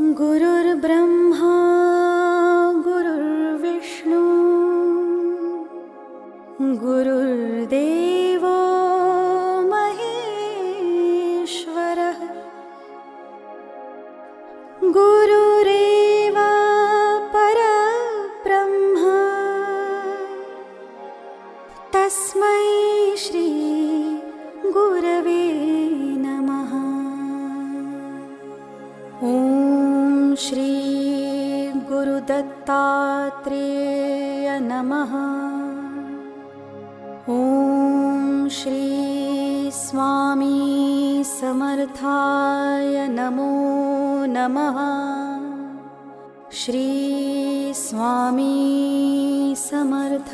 गुरुर्ब्रह्मा गुरुर्विष्णु गुरुर्देवो गुरुदत्तात्रेय नमः ॐ श्री स्वामी समर्थाय नमो नमः। श्री स्वामी समर्थ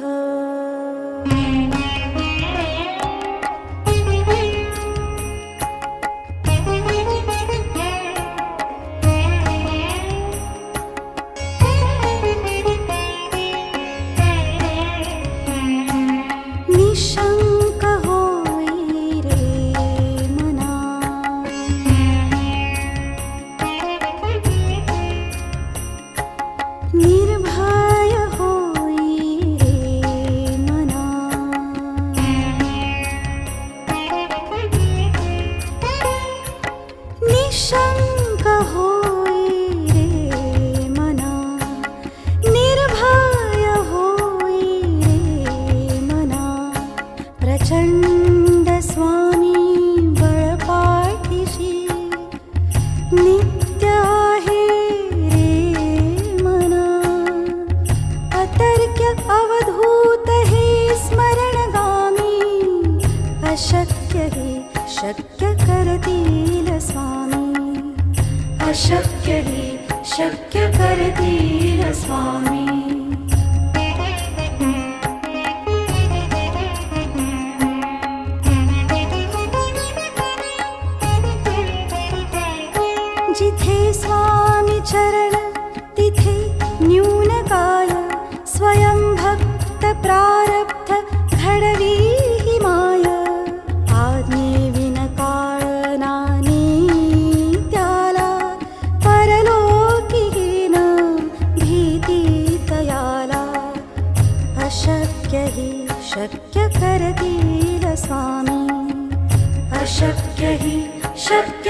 करतील स्वामी. अशक्य हे शक्य करतील स्वामी. जिथे स्वामी चरण तिथे न्यूनकाय स्वयं भक्त प्रारब्ध घडवी शक्य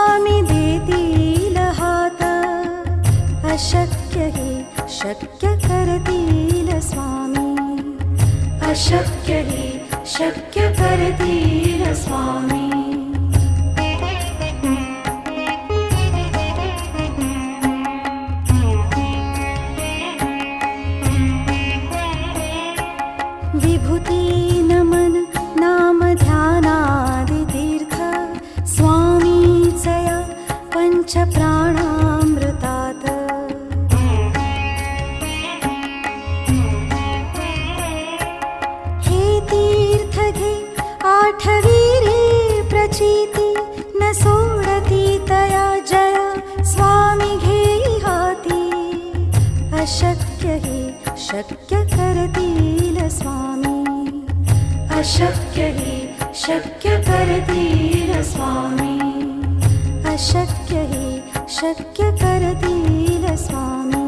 स्वामी देतील हात। अशक्य हि शक्य करतील स्वामी। अशक्य हि शक्य करतील स्वामी पञ्चप्राणामृतात् हे तीर्थ घे आठवी रे प्रचिती न सोडती तया जया स्वामी घेई हाती अशक्य हि शक्य करतील स्वामी। अशक्य हि शक्य करतील स्वामी अशक्य हि शक्य करतील स्वामी